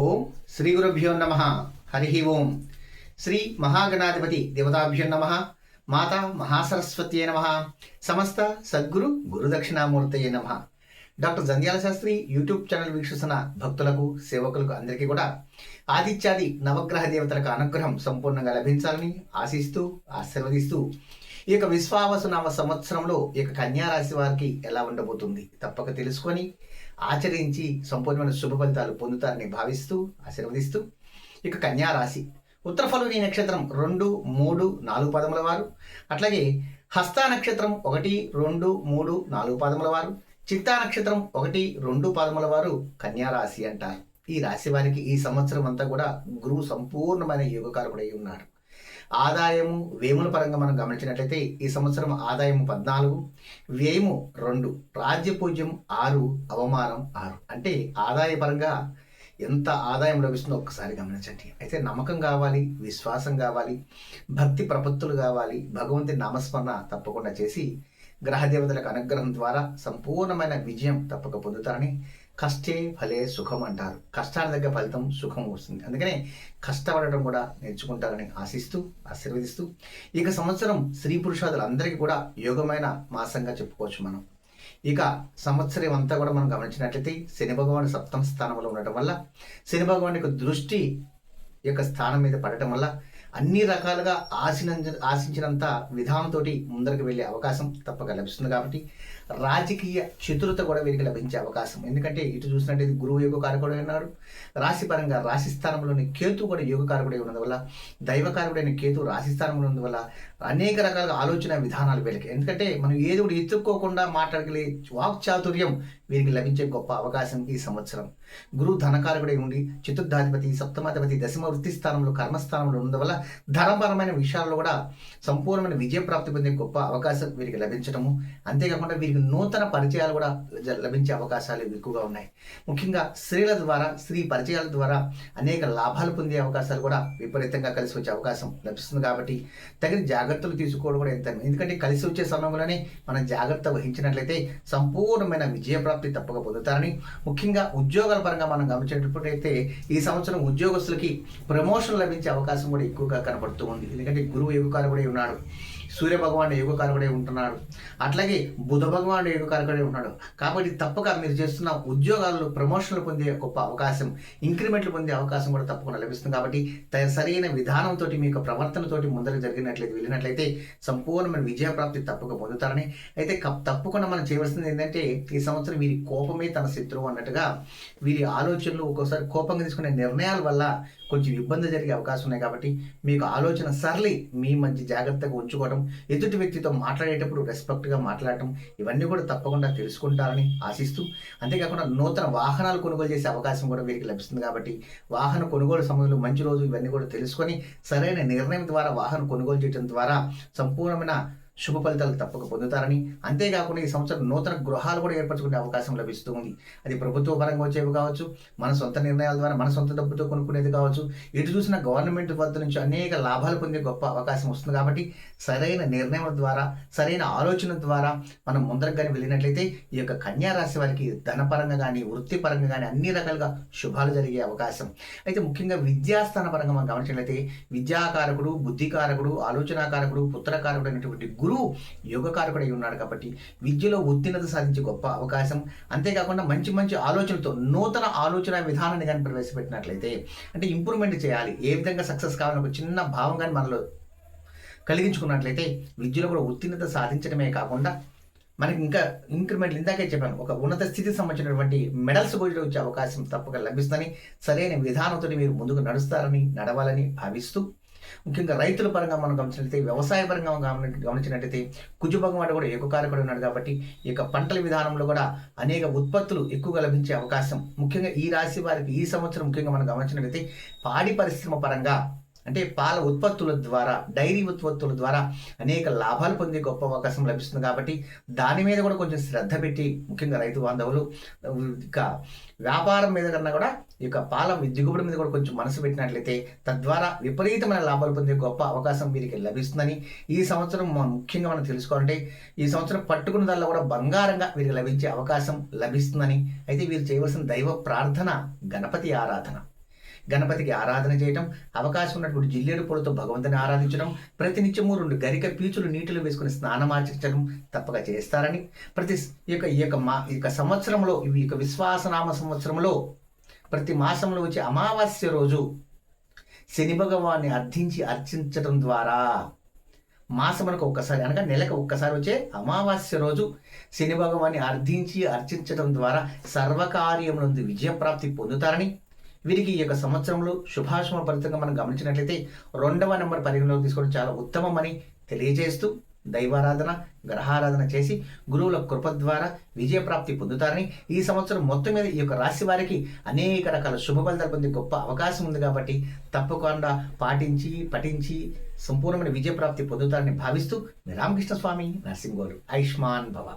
ఓం శ్రీ గురుభ్యో నమ. హరి ఓం. శ్రీ మహాగణాధిపతి దేవతాభ్యో నమ. మాతా మహాసరస్వత్యే నమ. సమస్త సద్గురు గురుదక్షిణామూర్తయే నమ. Doctor Jandhyala Sastry YouTube channel వీక్షిస్తున్న భక్తులకు సేవకులకు అందరికీ కూడా ఆదిత్యాది నవగ్రహ దేవతలకు అనుగ్రహం సంపూర్ణంగా లభించాలని ఆశిస్తూ ఆశీర్వదిస్తూ ఈ యొక్క విశ్వావసు సంవత్సరంలో ఈ యొక్క కన్యారాశి వారికి ఎలా ఉండబోతుంది? తప్పక తెలుసుకొని ఆచరించి సంపూర్ణమైన శుభ ఫలితాలు పొందుతారని భావిస్తూ ఆశీర్వదిస్తూ ఇక కన్యారాశి ఉత్తర నక్షత్రం రెండు మూడు నాలుగు పదముల వారు. అట్లాగే హస్త నక్షత్రం ఒకటి రెండు మూడు నాలుగు పదముల వారు. చిత్తా నక్షత్రం ఒకటి రెండు పదముల వారు కన్యారాశి అంటారు. ఈ రాశి వారికి ఈ సంవత్సరం అంతా కూడా గురువు సంపూర్ణమైన యోగకారకుడై ఉన్నారు ఆదాయము వ్యయముల పరంగా మనం గమనించినట్లయితే ఈ సంవత్సరం ఆదాయము పద్నాలుగు వ్యయము రెండు రాజ్యపూజ్యం ఆరు అవమానం ఆరు. అంటే ఆదాయ పరంగా ఎంత ఆదాయం లభిస్తుందో ఒక్కసారి గమనించండి. అయితే నమ్మకం కావాలి విశ్వాసం కావాలి భక్తి ప్రపత్తులు కావాలి భగవంతుని నామస్మరణ తప్పకుండా చేసి గ్రహదేవతలకు అనుగ్రహం ద్వారా సంపూర్ణమైన విజయం తప్పక పొందుతారని కష్టే ఫలే సుఖం అంటారు. కష్టాల దగ్గర ఫలితం సుఖం వస్తుంది. అందుకనే కష్టపడటం కూడా నేర్చుకుంటారని ఆశిస్తూ ఆశీర్వదిస్తూ ఇక సంవత్సరం స్త్రీ పురుషాదులందరికీ కూడా యోగమైన మాసంగా చెప్పుకోవచ్చు మనం. ఇక సంవత్సరం అంతా కూడా మనం గమనించినట్లయితే శని భగవాన్ సప్తమ స్థానంలో ఉండటం వల్ల శని భగవాన్ యొక్క దృష్టి యొక్క స్థానం మీద పడటం వల్ల అన్ని రకాలుగా ఆశిన ఆశించినంత విధానంతో ముందరకు వెళ్ళే అవకాశం తప్పక లభిస్తుంది కాబట్టి రాజకీయ చతురత కూడా వీరికి లభించే అవకాశం. ఎందుకంటే ఇటు చూసినట్టయితే గురువు యోగ కారకుడు ఉన్నాడు రాశిపరంగా రాశి స్థానంలోని కేతు కూడా యోగ కారకుడై ఉన్నందువల్ల దైవకారకుడైన కేతు రాశి స్థానంలో ఉన్నందువల్ల అనేక రకాల ఆలోచన విధానాలు వీళ్ళకి. ఎందుకంటే మనం ఏది కూడా ఎత్తుక్కోకుండా మాట్లాడగలిగే వాక్చాతుర్యం వీరికి లభించే గొప్ప అవకాశం ఈ సంవత్సరం. గురువు ధనకారకుడై ఉండి చతుర్థాధిపతి సప్తమాధిపతి దశమ వృత్తి స్థానంలో కర్మస్థానంలో ఉన్నందువల్ల ధనపరమైన విషయాల్లో కూడా సంపూర్ణమైన విజయ ప్రాప్తి పొందే గొప్ప అవకాశం వీరికి లభించడము అంతేకాకుండా వీరికి నూతన పరిచయాలు కూడా లభించే అవకాశాలు ఎక్కువగా ఉన్నాయి. ముఖ్యంగా స్త్రీల ద్వారా స్త్రీ పరిచయాల ద్వారా అనేక లాభాలు పొందే అవకాశాలు కూడా విపరీతంగా కలిసి వచ్చే అవకాశం లభిస్తుంది కాబట్టి తగిన జాగ్రత్తలు తీసుకోవడం కూడా ఎంత ఎందుకంటే కలిసి వచ్చే సమయంలోనే మనం జాగ్రత్త వహించినట్లయితే సంపూర్ణమైన విజయప్రాప్తి తప్పక పొందుతారని. ముఖ్యంగా ఉద్యోగాల పరంగా మనం గమనించేటప్పుడైతే ఈ సంవత్సరం ఉద్యోగస్తులకి ప్రమోషన్ లభించే అవకాశం కూడా ఎక్కువగా కనబడుతూ ఉంది. ఎందుకంటే గురువు యుగకారకుడై ఉన్నాడు సూర్య భగవానుడు యుగకారకుడై ఉంటున్నాడు. అట్లాగే బుధ భగవానుడు యుగకారకుడై ఉన్నాడు కాబట్టి తప్పక మీరు చేస్తున్న ఉద్యోగాల్లో ప్రమోషన్లు పొందే గొప్ప అవకాశం ఇంక్రిమెంట్లు పొందే అవకాశం కూడా తప్పకుండా లభిస్తుంది. కాబట్టి సరైన విధానంతో మీ యొక్క ప్రవర్తనతోటి ముందరకు జరిగినట్లయితే వెళ్ళినట్లయితే సంపూర్ణమైన విజయప్రాప్తి తప్పక పొందుతారని. అయితే తప్పకుండా మనం చేయవలసింది ఏంటంటే ఈ సంవత్సరం వీరి కోపమే తన శత్రువు అన్నట్టుగా వీరి ఆలోచనలు ఒక్కోసారి కోపంగా తీసుకునే నిర్ణయాల వల్ల కొంచెం ఇబ్బంది జరిగే అవకాశం ఉన్నాయి. కాబట్టి మీకు ఆలోచన సరళి మీ మంచి జాగ్రత్తగా ఉంచుకోవడం ఎదుటి వ్యక్తితో మాట్లాడేటప్పుడు రెస్పెక్ట్గా మాట్లాడటం ఇవన్నీ కూడా తప్పకుండా తెలుసుకుంటారని ఆశిస్తూ అంతేకాకుండా నూతన వాహనాలు కొనుగోలు చేసే అవకాశం కూడా వీరికి లభిస్తుంది కాబట్టి వాహన కొనుగోలు సమయంలో మంచి రోజు ఇవన్నీ కూడా తెలుసుకొని సరైన నిర్ణయం ద్వారా వాహనం కొనుగోలు చేయడం ద్వారా సంపూర్ణమైన శుభ ఫలితాలు తప్పక పొందుతారని. అంతేకాకుండా ఈ సంవత్సరం నూతన గృహాలు కూడా ఏర్పరచుకునే అవకాశం లభిస్తూ ఉంది. అది ప్రభుత్వ పరంగా వచ్చేవి కావచ్చు మన సొంత నిర్ణయాల ద్వారా మన సొంత డబ్బుతో కొనుక్కునేది కావచ్చు. ఎటు చూసిన గవర్నమెంట్ వద్ద నుంచి అనేక లాభాలు పొందే గొప్ప అవకాశం వస్తుంది కాబట్టి సరైన నిర్ణయం ద్వారా సరైన ఆలోచన ద్వారా మనం ముందరకు కానీ వెళ్ళినట్లయితే ఈ యొక్క కన్యా రాశి వారికి ధనపరంగా కానీ వృత్తిపరంగా కానీ అన్ని రకాలుగా శుభాలు జరిగే అవకాశం. అయితే ముఖ్యంగా విద్యాస్థాన పరంగా మనం గమనించినట్లయితే విద్యాకారకుడు బుద్ధికారకుడు ఆలోచనాకారకుడు పుత్రకారకుడు గురు గురువు యోగకారకుడై ఉన్నాడు కాబట్టి విద్యలో ఉత్తీర్ణత సాధించే గొప్ప అవకాశం. అంతేకాకుండా మంచి మంచి ఆలోచనలతో నూతన ఆలోచన విధానాన్ని కానీ ప్రవేశపెట్టినట్లయితే అంటే ఇంప్రూవ్మెంట్ చేయాలి. ఏ విధంగా సక్సెస్ కావాలని ఒక చిన్న భావం కానీ మనలో కలిగించుకున్నట్లయితే విద్యలో కూడా ఉత్తీర్ణత సాధించడమే కాకుండా మనకి ఇంకా ఇంక్రిమెంట్ ఇందాకే చెప్పాను. ఒక ఉన్నత స్థితికి సంబంధించినటువంటి మెడల్స్ కూడా వచ్చే అవకాశం తప్పక లభిస్తుందని సరైన విధానంతో మీరు ముందుకు నడుస్తారని నడవాలని భావిస్తూ ముఖ్యంగా రైతుల పరంగా మనం గమనించినట్లయితే వ్యవసాయ పరంగా గమని గమనించినట్లయితే కుజు భగవానుడు కూడా ఏకకారకుడు ఉన్నాడు కాబట్టి ఈ యొక్క పంటల విధానంలో కూడా అనేక ఉత్పత్తులు ఎక్కువగా లభించే అవకాశం. ముఖ్యంగా ఈ రాశి వారికి ఈ సంవత్సరం ముఖ్యంగా మనం గమనించినట్లయితే పాడి పరిశ్రమ పరంగా అంటే పాల ఉత్పత్తుల ద్వారా డైరీ ఉత్పత్తుల ద్వారా అనేక లాభాలు పొందే గొప్ప అవకాశం లభిస్తుంది కాబట్టి దాని మీద కూడా కొంచెం శ్రద్ధ పెట్టి ముఖ్యంగా రైతు బాంధవులు ఇక వ్యాపారం మీద కన్నా కూడా ఈ యొక్క పాల దిగుబడి మీద కూడా కొంచెం మనసు పెట్టినట్లయితే తద్వారా విపరీతమైన లాభాలు పొందే గొప్ప అవకాశం వీరికి లభిస్తుందని ఈ సంవత్సరం మనం ముఖ్యంగా మనం తెలుసుకోవాలంటే ఈ సంవత్సరం పట్టుకున్న దానిలో కూడా బంగారంగా వీరికి లభించే అవకాశం లభిస్తుందని అయితే వీరు చేయవలసిన దైవ ప్రార్థన గణపతి ఆరాధన. గణపతికి ఆరాధన చేయటం అవకాశం ఉన్నటువంటి జిల్లేడు పూలతో భగవంతుని ఆరాధించడం ప్రతినిత్యము రెండు గరిక పీచులు నీటిలో వేసుకుని స్నానం ఆచరించడం తప్పక చేస్తారని ప్రతి ఈ యొక్క ఈ యొక్క మా ఈ యొక్క సంవత్సరంలో ఈ యొక్క విశ్వాసనామ సంవత్సరంలో ప్రతి మాసంలో వచ్చే అమావాస్య రోజు శని భగవాన్ని అర్థించి అర్చించడం ద్వారా మాసమునకు ఒక్కసారి అనగా నెలకు ఒక్కసారి వచ్చే అమావాస్య రోజు శని భగవాన్ని అర్థించి అర్చించడం ద్వారా సర్వకార్యమునందు విజయప్రాప్తి పొందుతారని వీరికి ఈ యొక్క సంవత్సరంలో శుభాశుభ ఫలితంగా మనం గమనించినట్లయితే రెండవ నెంబర్ పరిగణలోకి తీసుకోవడం చాలా ఉత్తమమని తెలియజేస్తూ దైవారాధన గ్రహారాధన చేసి గురువుల కృప ద్వారా విజయప్రాప్తి పొందుతారని ఈ సంవత్సరం మొత్తం మీద ఈ యొక్క రాశి వారికి అనేక రకాల శుభ ఫలితాలు పొందే గొప్ప అవకాశం ఉంది కాబట్టి తప్పకుండా పాటించి పఠించి సంపూర్ణమైన విజయప్రాప్తి పొందుతారని భావిస్తూ రామకృష్ణ స్వామి నరసింహోలు ఆయుష్మాన్ భవ.